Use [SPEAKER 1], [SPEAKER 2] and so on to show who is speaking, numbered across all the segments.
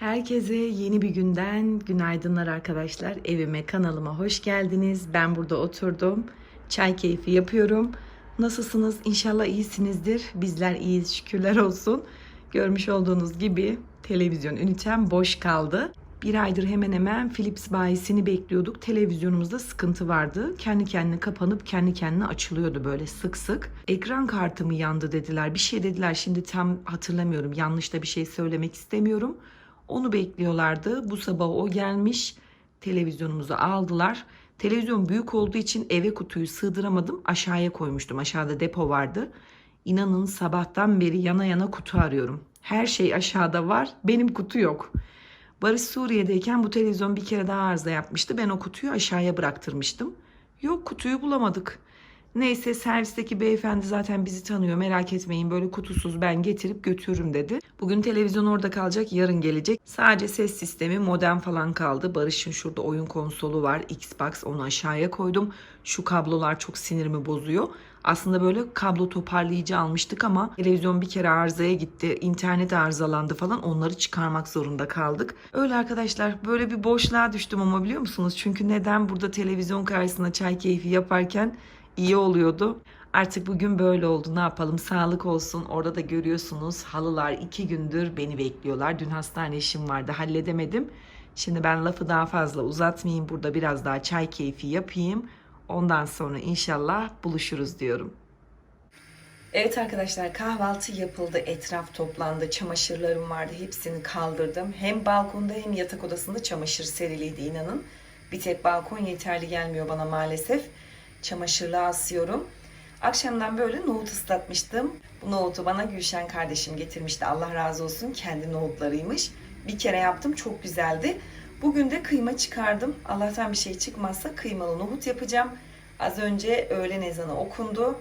[SPEAKER 1] Herkese yeni bir günden günaydınlar arkadaşlar. Evime, kanalıma hoş geldiniz. Ben burada oturdum. Çay keyfi yapıyorum. Nasılsınız? İnşallah iyisinizdir. Bizler iyiyiz şükürler olsun. Görmüş olduğunuz gibi televizyon ünitem boş kaldı. Bir aydır hemen hemen Philips bayisini bekliyorduk. Televizyonumuzda sıkıntı vardı. Kendi kendine kapanıp kendi kendine açılıyordu böyle sık sık. Ekran kartı mı yandı dediler. Bir şey dediler. Şimdi tam hatırlamıyorum. Yanlış da bir şey söylemek istemiyorum. Onu bekliyorlardı. Bu sabah o gelmiş. Televizyonumuzu aldılar. Televizyon büyük olduğu için eve kutuyu sığdıramadım. Aşağıya koymuştum. Aşağıda depo vardı. İnanın sabahtan beri yana yana kutu arıyorum. Her şey aşağıda var. Benim kutu yok. Barış Suriye'deyken bu televizyon bir kere daha arıza yapmıştı. Ben o kutuyu aşağıya bıraktırmıştım. Yok kutuyu bulamadık. Neyse servisteki beyefendi zaten bizi tanıyor merak etmeyin böyle kutusuz ben getirip götürürüm dedi. Bugün televizyon orada kalacak yarın gelecek. Sadece ses sistemi modem falan kaldı. Barış'ın şurada oyun konsolu var Xbox onu aşağıya koydum. Şu kablolar çok sinirimi bozuyor. Aslında böyle kablo toparlayıcı almıştık ama televizyon bir kere arızaya gitti. internet arızalandı falan onları çıkarmak zorunda kaldık. Öyle arkadaşlar böyle bir boşluğa düştüm ama biliyor musunuz? Çünkü neden burada televizyon karşısında çay keyfi yaparken iyi oluyordu. Artık bugün böyle oldu. Ne yapalım? Sağlık olsun. Orada da görüyorsunuz halılar iki gündür beni bekliyorlar. Dün hastane işim vardı. Halledemedim. Şimdi ben lafı daha fazla uzatmayayım. Burada biraz daha çay keyfi yapayım. Ondan sonra inşallah buluşuruz diyorum. Evet arkadaşlar kahvaltı yapıldı. Etraf toplandı. Çamaşırlarım vardı. Hepsini kaldırdım. Hem balkonda hem yatak odasında çamaşır seriliydi inanın. Bir tek balkon yeterli gelmiyor bana maalesef. Çamaşırlığa asıyorum. Akşamdan böyle nohut ıslatmıştım. Bu nohutu bana Gülşen kardeşim getirmişti. Allah razı olsun. Kendi nohutlarıymış. Bir kere yaptım. Çok güzeldi. Bugün de kıyma çıkardım. Allah'tan bir şey çıkmazsa kıymalı nohut yapacağım. Az önce öğlen ezanı okundu.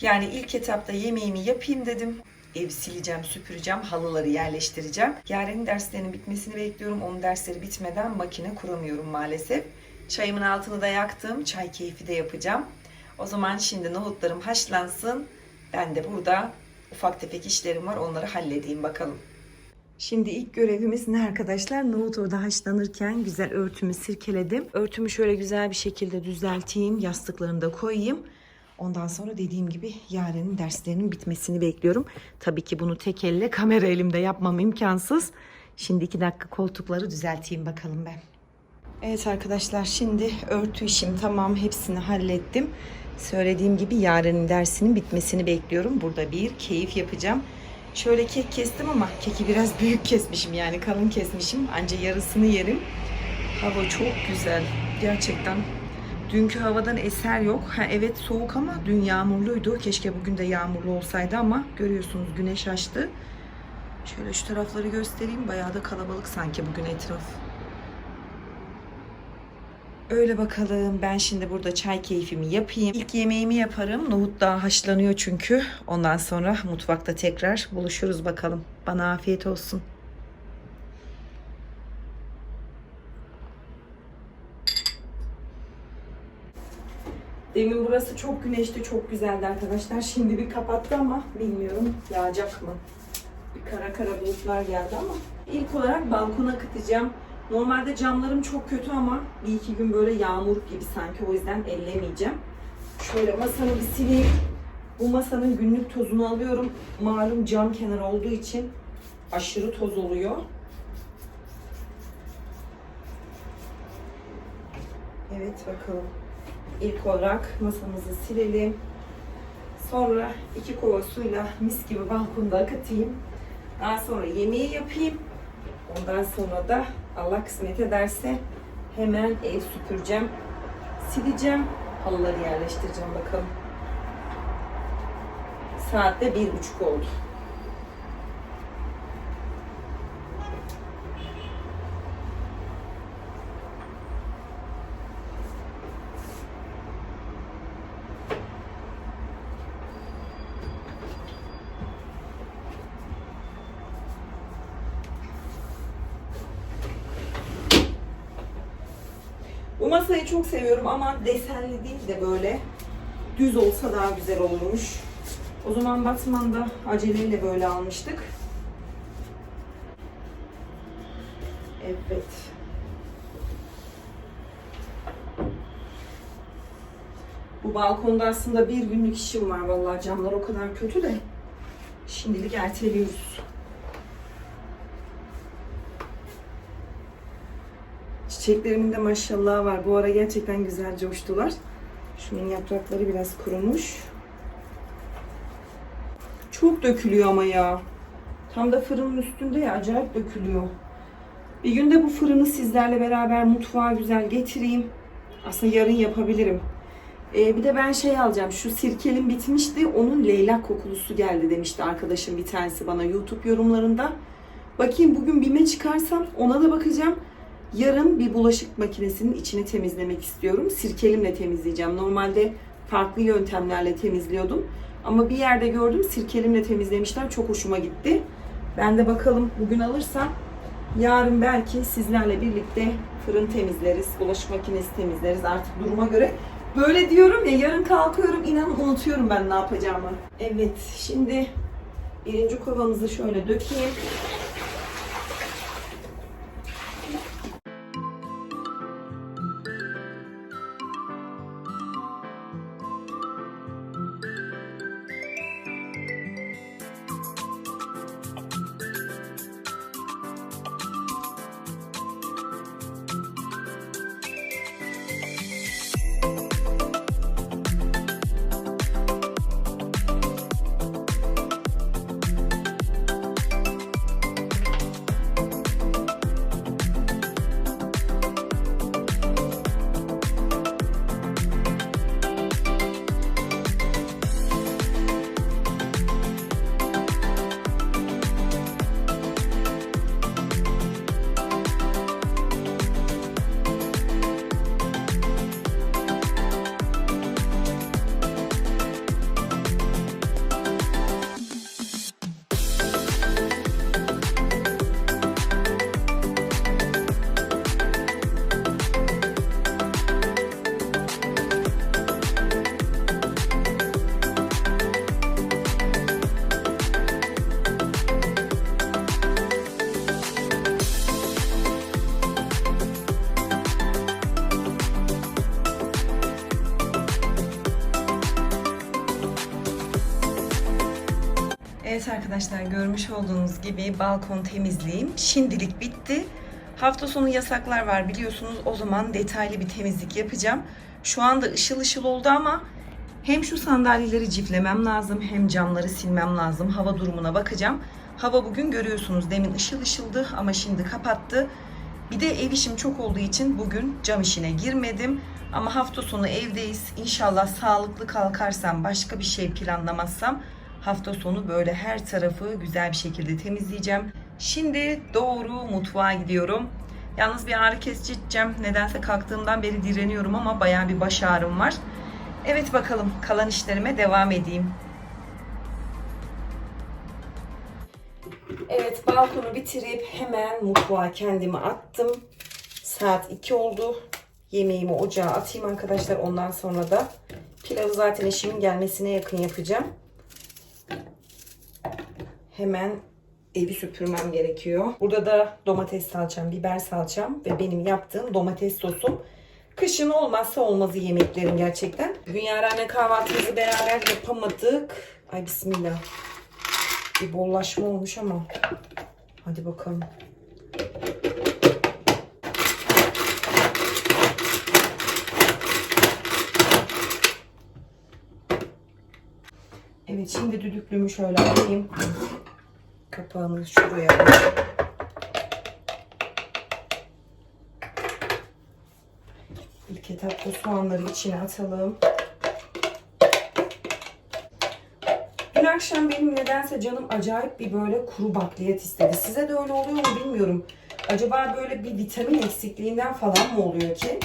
[SPEAKER 1] Yani ilk etapta yemeğimi yapayım dedim. Ev sileceğim, süpüreceğim, halıları yerleştireceğim. Yaren'in derslerinin bitmesini bekliyorum. Onun dersleri bitmeden makine kuramıyorum maalesef. Çayımın altını da yaktım. Çay keyfi de yapacağım. O zaman şimdi nohutlarım haşlansın. Ben de burada ufak tefek işlerim var. Onları halledeyim bakalım. Şimdi ilk görevimiz ne arkadaşlar? Nohut orada haşlanırken güzel örtümü sirkeledim. Örtümü şöyle güzel bir şekilde düzelteyim. Yastıklarını da koyayım. Ondan sonra dediğim gibi Yaren'in derslerinin bitmesini bekliyorum. Tabii ki bunu tek elle kamera elimde yapmam imkansız. Şimdi iki dakika koltukları düzelteyim bakalım ben. Evet arkadaşlar şimdi örtü işim tamam hepsini hallettim. Söylediğim gibi Yaren'in dersinin bitmesini bekliyorum. Burada bir keyif yapacağım. Şöyle kek kestim ama keki biraz büyük kesmişim yani kalın kesmişim. Anca yarısını yerim. Hava çok güzel. Gerçekten Dünkü havadan eser yok. Ha, evet soğuk ama dün yağmurluydu. Keşke bugün de yağmurlu olsaydı ama görüyorsunuz güneş açtı. Şöyle şu tarafları göstereyim. Bayağı da kalabalık sanki bugün etraf. Öyle bakalım. Ben şimdi burada çay keyfimi yapayım. İlk yemeğimi yaparım. Nohut daha haşlanıyor çünkü. Ondan sonra mutfakta tekrar buluşuruz bakalım. Bana afiyet olsun. Demin burası çok güneşli, çok güzeldi arkadaşlar. Şimdi bir kapattı ama bilmiyorum yağacak mı? Bir kara kara bulutlar geldi ama. İlk olarak balkona akıtacağım. Normalde camlarım çok kötü ama bir iki gün böyle yağmur gibi sanki o yüzden ellemeyeceğim. Şöyle masanı bir sileyim. Bu masanın günlük tozunu alıyorum. Malum cam kenarı olduğu için aşırı toz oluyor. Evet bakalım. İlk olarak masamızı silelim. Sonra iki kova suyla mis gibi balkonda akıtayım. Daha sonra yemeği yapayım. Ondan sonra da Allah kısmet ederse hemen ev süpüreceğim. Sileceğim. Halıları yerleştireceğim bakalım. Saatte bir buçuk oldu. Bu masayı çok seviyorum ama desenli değil de böyle düz olsa daha güzel olurmuş. O zaman Batman'da aceleyle böyle almıştık. Evet. Bu balkonda aslında bir günlük işim var vallahi camlar o kadar kötü de. Şimdilik erteliyoruz. Çiçeklerimin de maşallah var. Bu ara gerçekten güzel coştular. Şunun yaprakları biraz kurumuş. Çok dökülüyor ama ya. Tam da fırının üstünde ya acayip dökülüyor. Bir gün de bu fırını sizlerle beraber mutfağa güzel getireyim. Aslında yarın yapabilirim. Ee, bir de ben şey alacağım. Şu sirkelim bitmişti. Onun leylak kokulusu geldi demişti arkadaşım bir tanesi bana YouTube yorumlarında. Bakayım bugün bime çıkarsam ona da bakacağım. Yarın bir bulaşık makinesinin içini temizlemek istiyorum. Sirkelimle temizleyeceğim. Normalde farklı yöntemlerle temizliyordum. Ama bir yerde gördüm sirkelimle temizlemişler. Çok hoşuma gitti. Ben de bakalım bugün alırsam yarın belki sizlerle birlikte fırın temizleriz, bulaşık makinesi temizleriz artık duruma göre. Böyle diyorum ya yarın kalkıyorum inanın unutuyorum ben ne yapacağımı. Evet şimdi birinci kovamızı şöyle dökeyim. Arkadaşlar görmüş olduğunuz gibi balkon temizliğim şimdilik bitti. Hafta sonu yasaklar var biliyorsunuz. O zaman detaylı bir temizlik yapacağım. Şu anda ışıl ışıl oldu ama hem şu sandalyeleri ciflemem lazım hem camları silmem lazım. Hava durumuna bakacağım. Hava bugün görüyorsunuz demin ışıl ışıldı ama şimdi kapattı. Bir de ev işim çok olduğu için bugün cam işine girmedim. Ama hafta sonu evdeyiz. İnşallah sağlıklı kalkarsam, başka bir şey planlamazsam hafta sonu böyle her tarafı güzel bir şekilde temizleyeceğim. Şimdi doğru mutfağa gidiyorum. Yalnız bir ağrı kesici. Nedense kalktığımdan beri direniyorum ama bayağı bir baş ağrım var. Evet bakalım kalan işlerime devam edeyim. Evet balkonu bitirip hemen mutfağa kendimi attım. Saat 2 oldu. Yemeğimi ocağa atayım arkadaşlar. Ondan sonra da pilavı zaten eşimin gelmesine yakın yapacağım. Hemen evi süpürmem gerekiyor. Burada da domates salçam, biber salçam ve benim yaptığım domates sosum. Kışın olmazsa olmazı yemeklerin gerçekten. Bugün yarane kahvaltımızı beraber yapamadık. Ay bismillah. Bir bollaşma olmuş ama. Hadi bakalım. Evet şimdi düdüklümü şöyle alayım. Kapağını şuraya alayım. İlk etapta soğanları içine atalım. Dün akşam benim nedense canım acayip bir böyle kuru bakliyat istedi. Size de öyle oluyor mu bilmiyorum. Acaba böyle bir vitamin eksikliğinden falan mı oluyor ki?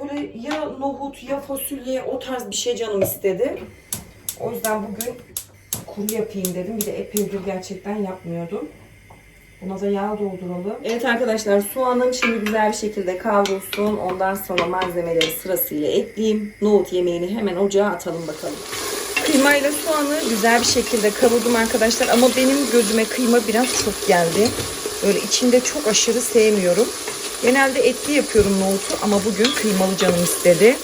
[SPEAKER 1] Böyle ya nohut ya fasulye o tarz bir şey canım istedi. O yüzden bugün kuru yapayım dedim. Bir de epeydir gerçekten yapmıyordum. Buna da yağ dolduralım. Evet arkadaşlar soğanım şimdi güzel bir şekilde kavrulsun. Ondan sonra malzemeleri sırasıyla ekleyeyim. Nohut yemeğini hemen ocağa atalım bakalım. Kıymayla soğanı güzel bir şekilde kavurdum arkadaşlar. Ama benim gözüme kıyma biraz çok geldi. Böyle içinde çok aşırı sevmiyorum. Genelde etli yapıyorum nohutu ama bugün kıymalı canım istedi.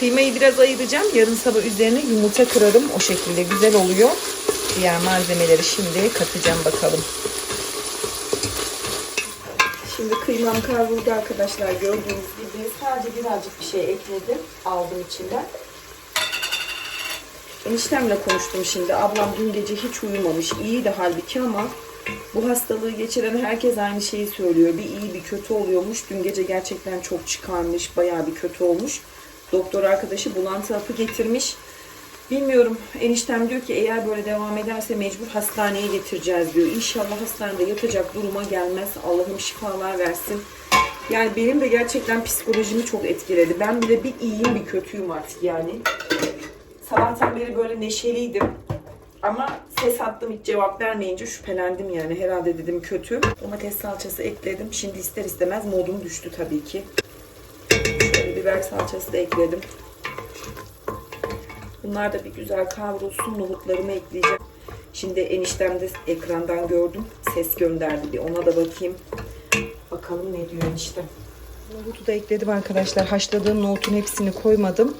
[SPEAKER 1] Kıymayı biraz ayıracağım. Yarın sabah üzerine yumurta kırarım. O şekilde güzel oluyor. Diğer malzemeleri şimdi katacağım bakalım. Şimdi kıymam kavruldu arkadaşlar. Gördüğünüz gibi sadece birazcık bir şey ekledim. Aldım içinden. Eniştemle konuştum şimdi. Ablam dün gece hiç uyumamış. İyiydi halbuki ama bu hastalığı geçiren herkes aynı şeyi söylüyor. Bir iyi bir kötü oluyormuş. Dün gece gerçekten çok çıkarmış. Bayağı bir kötü olmuş. Doktor arkadaşı bulantı hapı getirmiş. Bilmiyorum. Eniştem diyor ki eğer böyle devam ederse mecbur hastaneye getireceğiz diyor. İnşallah hastanede yatacak duruma gelmez. Allah'ım şifalar versin. Yani benim de gerçekten psikolojimi çok etkiledi. Ben bile bir iyiyim bir kötüyüm artık yani. Sabahtan beri böyle neşeliydim. Ama ses attım hiç cevap vermeyince şüphelendim yani. Herhalde dedim kötü. Domates salçası ekledim. Şimdi ister istemez modum düştü tabii ki. Biber salçası da ekledim. Bunlar da bir güzel kavrulsun. Nohutlarımı ekleyeceğim. Şimdi eniştem de ekrandan gördüm. Ses gönderdi. Bir ona da bakayım. Bakalım ne diyor eniştem. Nohutu da ekledim arkadaşlar. Haşladığım nohutun hepsini koymadım.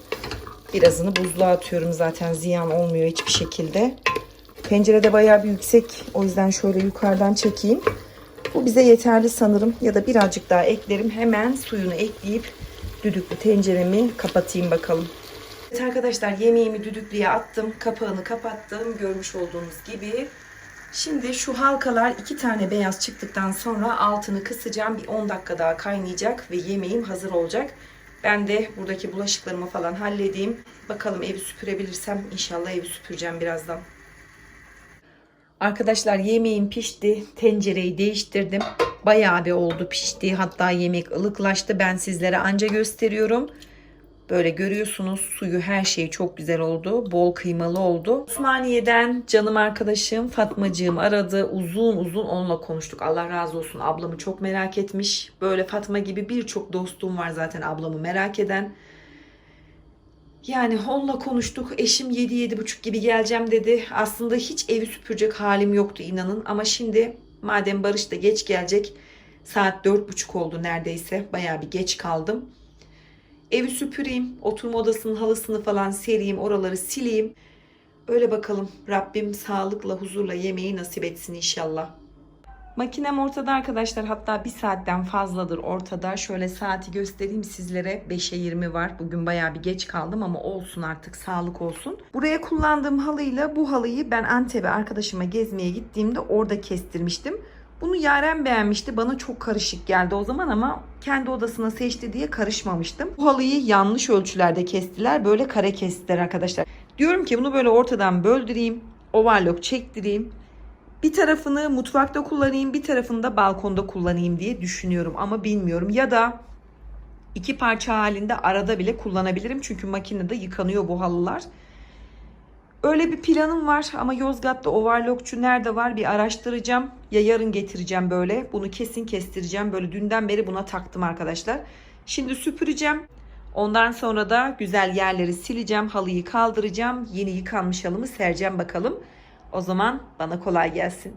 [SPEAKER 1] Birazını buzluğa atıyorum zaten ziyan olmuyor hiçbir şekilde. Tencerede bayağı bir yüksek. O yüzden şöyle yukarıdan çekeyim. Bu bize yeterli sanırım. Ya da birazcık daha eklerim. Hemen suyunu ekleyip düdüklü tenceremi kapatayım bakalım. Evet arkadaşlar yemeğimi düdüklüye attım. Kapağını kapattım. Görmüş olduğunuz gibi. Şimdi şu halkalar iki tane beyaz çıktıktan sonra altını kısacağım. Bir 10 dakika daha kaynayacak ve yemeğim hazır olacak. Ben de buradaki bulaşıklarımı falan halledeyim. Bakalım evi süpürebilirsem inşallah evi süpüreceğim birazdan. Arkadaşlar yemeğim pişti. Tencereyi değiştirdim. Bayağı bir oldu pişti. Hatta yemek ılıklaştı. Ben sizlere anca gösteriyorum. Böyle görüyorsunuz suyu her şey çok güzel oldu. Bol kıymalı oldu. Osmaniye'den canım arkadaşım Fatmacığım aradı. Uzun uzun onunla konuştuk. Allah razı olsun ablamı çok merak etmiş. Böyle Fatma gibi birçok dostum var zaten ablamı merak eden. Yani onunla konuştuk. Eşim 7-7.30 gibi geleceğim dedi. Aslında hiç evi süpürecek halim yoktu inanın. Ama şimdi madem Barış da geç gelecek. Saat 4.30 oldu neredeyse. Bayağı bir geç kaldım. Evi süpüreyim. Oturma odasının halısını falan sereyim. Oraları sileyim. Öyle bakalım. Rabbim sağlıkla, huzurla yemeği nasip etsin inşallah. Makinem ortada arkadaşlar. Hatta bir saatten fazladır ortada. Şöyle saati göstereyim sizlere. 5'e 20 var. Bugün bayağı bir geç kaldım ama olsun artık. Sağlık olsun. Buraya kullandığım halıyla bu halıyı ben Antep'e arkadaşıma gezmeye gittiğimde orada kestirmiştim. Bunu Yaren beğenmişti. Bana çok karışık geldi o zaman ama kendi odasına seçti diye karışmamıştım. Bu halıyı yanlış ölçülerde kestiler. Böyle kare kestiler arkadaşlar. Diyorum ki bunu böyle ortadan böldüreyim. Overlock çektireyim. Bir tarafını mutfakta kullanayım, bir tarafını da balkonda kullanayım diye düşünüyorum ama bilmiyorum. Ya da iki parça halinde arada bile kullanabilirim. Çünkü makinede yıkanıyor bu halılar. Öyle bir planım var ama Yozgat'ta overlockçu nerede var bir araştıracağım. Ya yarın getireceğim böyle. Bunu kesin kestireceğim. Böyle dünden beri buna taktım arkadaşlar. Şimdi süpüreceğim. Ondan sonra da güzel yerleri sileceğim. Halıyı kaldıracağım. Yeni yıkanmış halımı sereceğim bakalım. O zaman bana kolay gelsin.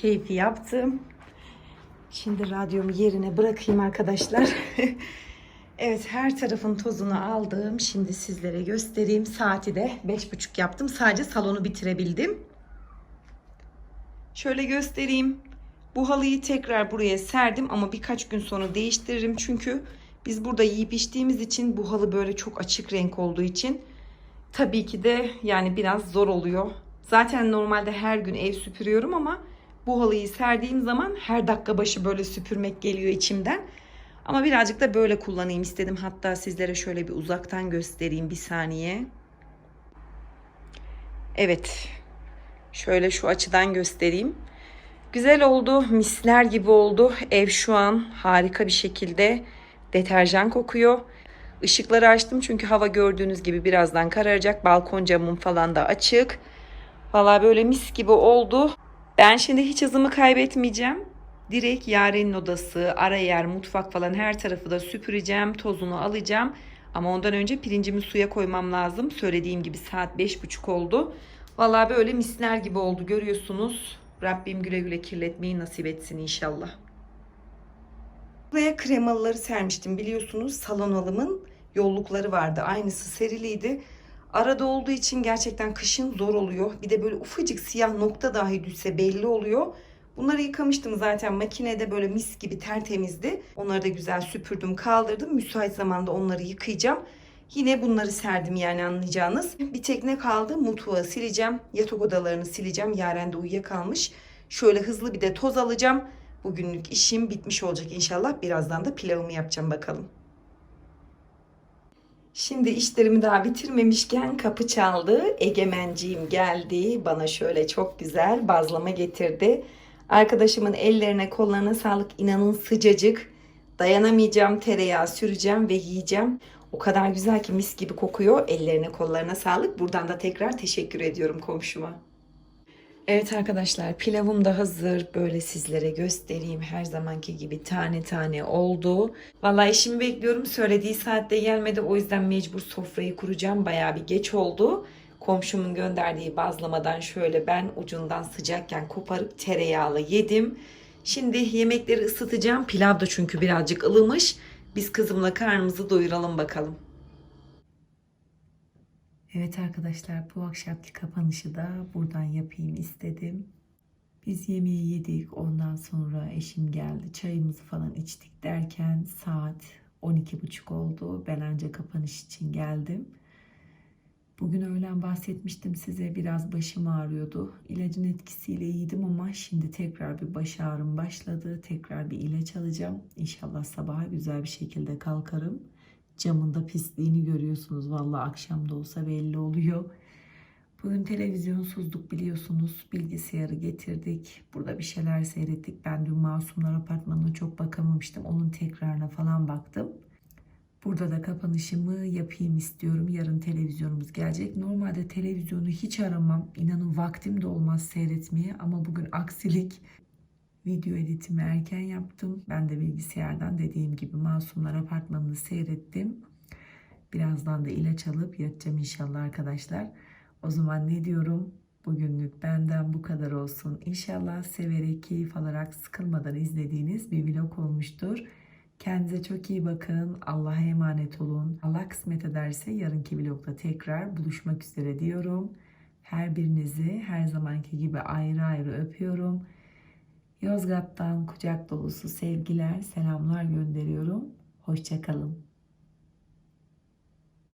[SPEAKER 1] Keyfi yaptım. Şimdi radyomu yerine bırakayım arkadaşlar. evet her tarafın tozunu aldım. Şimdi sizlere göstereyim. Saati de 5.30 yaptım. Sadece salonu bitirebildim. Şöyle göstereyim. Bu halıyı tekrar buraya serdim ama birkaç gün sonra değiştiririm. Çünkü biz burada yiyip içtiğimiz için bu halı böyle çok açık renk olduğu için tabii ki de yani biraz zor oluyor. Zaten normalde her gün ev süpürüyorum ama bu halıyı serdiğim zaman her dakika başı böyle süpürmek geliyor içimden. Ama birazcık da böyle kullanayım istedim. Hatta sizlere şöyle bir uzaktan göstereyim bir saniye. Evet. Şöyle şu açıdan göstereyim. Güzel oldu. Misler gibi oldu. Ev şu an harika bir şekilde deterjan kokuyor. Işıkları açtım çünkü hava gördüğünüz gibi birazdan kararacak. Balkon camım falan da açık. Valla böyle mis gibi oldu. Ben şimdi hiç hızımı kaybetmeyeceğim. Direkt Yaren'in odası, ara yer, mutfak falan her tarafı da süpüreceğim. Tozunu alacağım. Ama ondan önce pirincimi suya koymam lazım. Söylediğim gibi saat 5.30 oldu. Valla böyle misler gibi oldu görüyorsunuz. Rabbim güle güle kirletmeyi nasip etsin inşallah. Buraya kremalıları sermiştim biliyorsunuz. Salon alımın yollukları vardı. Aynısı seriliydi. Arada olduğu için gerçekten kışın zor oluyor. Bir de böyle ufacık siyah nokta dahi düşse belli oluyor. Bunları yıkamıştım zaten makinede böyle mis gibi tertemizdi. Onları da güzel süpürdüm kaldırdım. Müsait zamanda onları yıkayacağım. Yine bunları serdim yani anlayacağınız. Bir tek ne kaldı? Mutfağı sileceğim. Yatak odalarını sileceğim. Yaren de uyuyakalmış. Şöyle hızlı bir de toz alacağım. Bugünlük işim bitmiş olacak inşallah. Birazdan da pilavımı yapacağım bakalım. Şimdi işlerimi daha bitirmemişken kapı çaldı. Egemenciğim geldi. Bana şöyle çok güzel bazlama getirdi. Arkadaşımın ellerine kollarına sağlık. İnanın sıcacık. Dayanamayacağım. Tereyağı süreceğim ve yiyeceğim. O kadar güzel ki mis gibi kokuyor. Ellerine kollarına sağlık. Buradan da tekrar teşekkür ediyorum komşuma. Evet arkadaşlar pilavım da hazır. Böyle sizlere göstereyim. Her zamanki gibi tane tane oldu. Vallahi işimi bekliyorum. Söylediği saatte gelmedi. O yüzden mecbur sofrayı kuracağım. Bayağı bir geç oldu. Komşumun gönderdiği bazlamadan şöyle ben ucundan sıcakken koparıp tereyağlı yedim. Şimdi yemekleri ısıtacağım. Pilav da çünkü birazcık ılımış. Biz kızımla karnımızı doyuralım bakalım. Evet arkadaşlar bu akşamki kapanışı da buradan yapayım istedim. Biz yemeği yedik ondan sonra eşim geldi çayımızı falan içtik derken saat 12.30 oldu. Ben ancak kapanış için geldim. Bugün öğlen bahsetmiştim size biraz başım ağrıyordu. İlacın etkisiyle iyiydim ama şimdi tekrar bir baş ağrım başladı. Tekrar bir ilaç alacağım. İnşallah sabaha güzel bir şekilde kalkarım. Camında pisliğini görüyorsunuz. Vallahi akşam da olsa belli oluyor. Bugün televizyonsuzluk biliyorsunuz. Bilgisayarı getirdik. Burada bir şeyler seyrettik. Ben dün Masumlar Apartmanı'na çok bakamamıştım. Onun tekrarına falan baktım. Burada da kapanışımı yapayım istiyorum. Yarın televizyonumuz gelecek. Normalde televizyonu hiç aramam. İnanın vaktim de olmaz seyretmeye. Ama bugün aksilik. Video editimi erken yaptım. Ben de bilgisayardan dediğim gibi Masumlar Apartmanı'nı seyrettim. Birazdan da ilaç alıp yatacağım inşallah arkadaşlar. O zaman ne diyorum? Bugünlük benden bu kadar olsun. İnşallah severek, keyif alarak, sıkılmadan izlediğiniz bir vlog olmuştur. Kendinize çok iyi bakın. Allah'a emanet olun. Allah kısmet ederse yarınki vlogda tekrar buluşmak üzere diyorum. Her birinizi her zamanki gibi ayrı ayrı öpüyorum. Yozgat'tan kucak dolusu sevgiler, selamlar gönderiyorum. Hoşçakalın.